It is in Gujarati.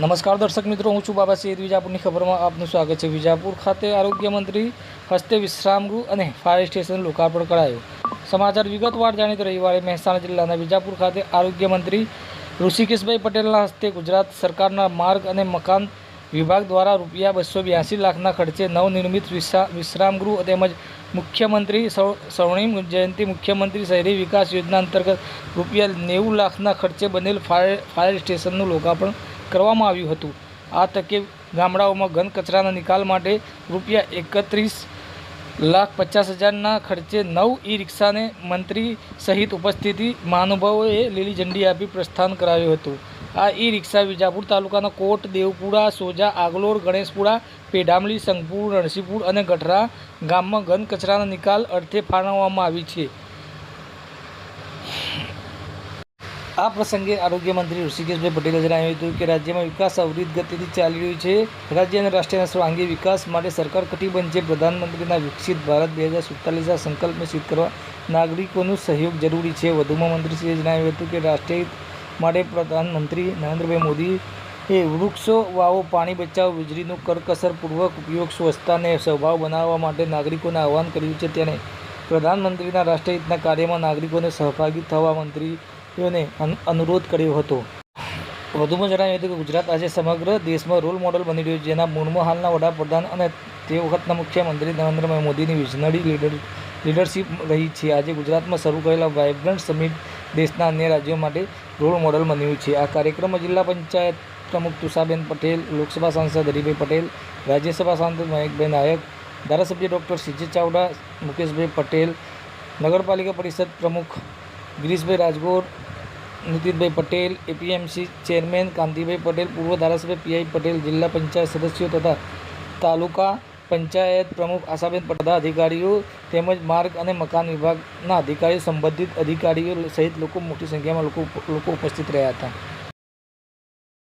નમસ્કાર દર્શક મિત્રો, હું છું બાબા સૈયદ વિજાપુરની ખબરમાં આપનું સ્વાગત છે. વિજાપુર ખાતે આરોગ્ય મંત્રી હસ્તે વિશ્રામગૃહ અને ફાયર સ્ટેશન લોકાર્પણ કરાયું. સમાચાર વિગતવાર જાણીએ રવિવારે મહેસાણા જિલ્લાના વિજાપુર ખાતે આરોગ્ય મંત્રી ઋષિકેશભાઈ પટેલના હસ્તે ગુજરાત સરકારના માર્ગ અને મકાન વિભાગ દ્વારા રૂપિયા બસો બ્યાસી લાખના ખર્ચે નવનિર્મિત વિશ્રા- વિશ્રામગૃહ તેમજ મુખ્યમંત્રી સવ- સ્વર્ણિમ જયંતિ મુખ્યમંત્રી શહેરી વિકાસ યોજના અંતર્ગત રૂપિયા નેવું લાખના ખર્ચે બનેલ ફાયર ફાયર સ્ટેશનનું લોકાર્પણ કરવામાં આવ્યું હતું. આ તકે ગામડાઓમાં ઘન કચરાના નિકાલ માટે રૂપિયા એકત્રીસ લાખ પચાસ હજારના ખર્ચે નવ ઈ રિક્ષાને મંત્રી સહિત ઉપસ્થિતિ મહાનુભાવોએ લીલી ઝંડી આપી પ્રસ્થાન કરાવ્યું હતું. આ ઈ રિક્ષા વિજાપુર તાલુકાના કોટ, દેવપુરા, સોજા, આગલોર, ગણેશપુરા પેડામલી સંગપુર રણસીપુર અને ગઢરા ગામમાં ઘન કચરાના નિકાલ અર્થે ફાળવવામાં આવી છે. આ પ્રસંગે આરોગ્ય મંત્રી ઋષિકેશભાઈ પટેલે જણાવ્યું હતું કે રાજ્યમાં વિકાસ અવરિત ગતિથી ચાલી રહ્યું છે. રાજ્ય અને રાષ્ટ્રના સર્વાંગી વિકાસ માટે સરકાર કટિબદ્ધ છે. પ્રધાનમંત્રીના વિકસિત ભારત બે હજાર સુડતાલીસના સંકલ્પને સિદ્ધ કરવા નાગરિકોનું સહયોગ જરૂરી છે. વધુમાં મંત્રીશ્રીએ જણાવ્યું હતું કે રાષ્ટ્રીય માટે પ્રધાનમંત્રી નરેન્દ્રભાઈ મોદી એ વૃક્ષો, વાવો, પાણી બચાવો, વીજળીનું કરકસરપૂર્વક ઉપયોગ, સ્વચ્છતાને સ્વભાવ બનાવવા માટે નાગરિકોને આહવાન કર્યું છે. ત્યારે પ્રધાનમંત્રીના રાષ્ટ્રહિતના કાર્યમાં નાગરિકોને સહભાગી થવા મંત્રીઓને અન- અનુરોધ કર્યો હતો. વધુમાં જણાવ્યું હતું કે ગુજરાત આજે સમગ્ર દેશમાં રોલ મોડલ બની રહ્યું છે. જેના મૂળમાં હાલના વડાપ્રધાન અને તે વખતના મુખ્યમંત્રી નરેન્દ્રભાઈ મોદીની વિઝનરી લીડર, લીડરશિપ રહી છે. આજે ગુજરાતમાં શરૂ કરેલા વાઇબ્રન્ટ સમિટ દેશના અન્ય રાજ્યો માટે રોલ મોડલ બન્યું છે. આ કાર્યક્રમમાં જિલ્લા પંચાયત પ્રમુખ તુષાબેન પટેલ, લોકસભા સાંસદ હરિભાઈ પટેલ, રાજ્યસભા સાંસદ મહેકભાઈ નાયક, ધારાસભ્ય ડૉક્ટર સીજે ચાવડા, મુકેશભાઈ પટેલ, નગરપાલિકા પરિષદ પ્રમુખ ગિરીશભાઈ રાજગોર નીતિનભાઈ પટેલ એપીએમસી ચેરમેન, કાંતિભાઈ પટેલ, પૂર્વ ધારાસભ્ય પીઆઈ પટેલ, જિલ્લા પંચાયત સદસ્યો તથા તાલુકા પંચાયત પ્રમુખ આશાબેન પટદા અધિકારીઓ તેમજ માર્ગ અને મકાન વિભાગના અધિકારીઓ, સંબંધિત અધિકારીઓ સહિત લોકો મોટી સંખ્યામાં લોકો લોકો ઉપસ્થિત રહ્યા હતા.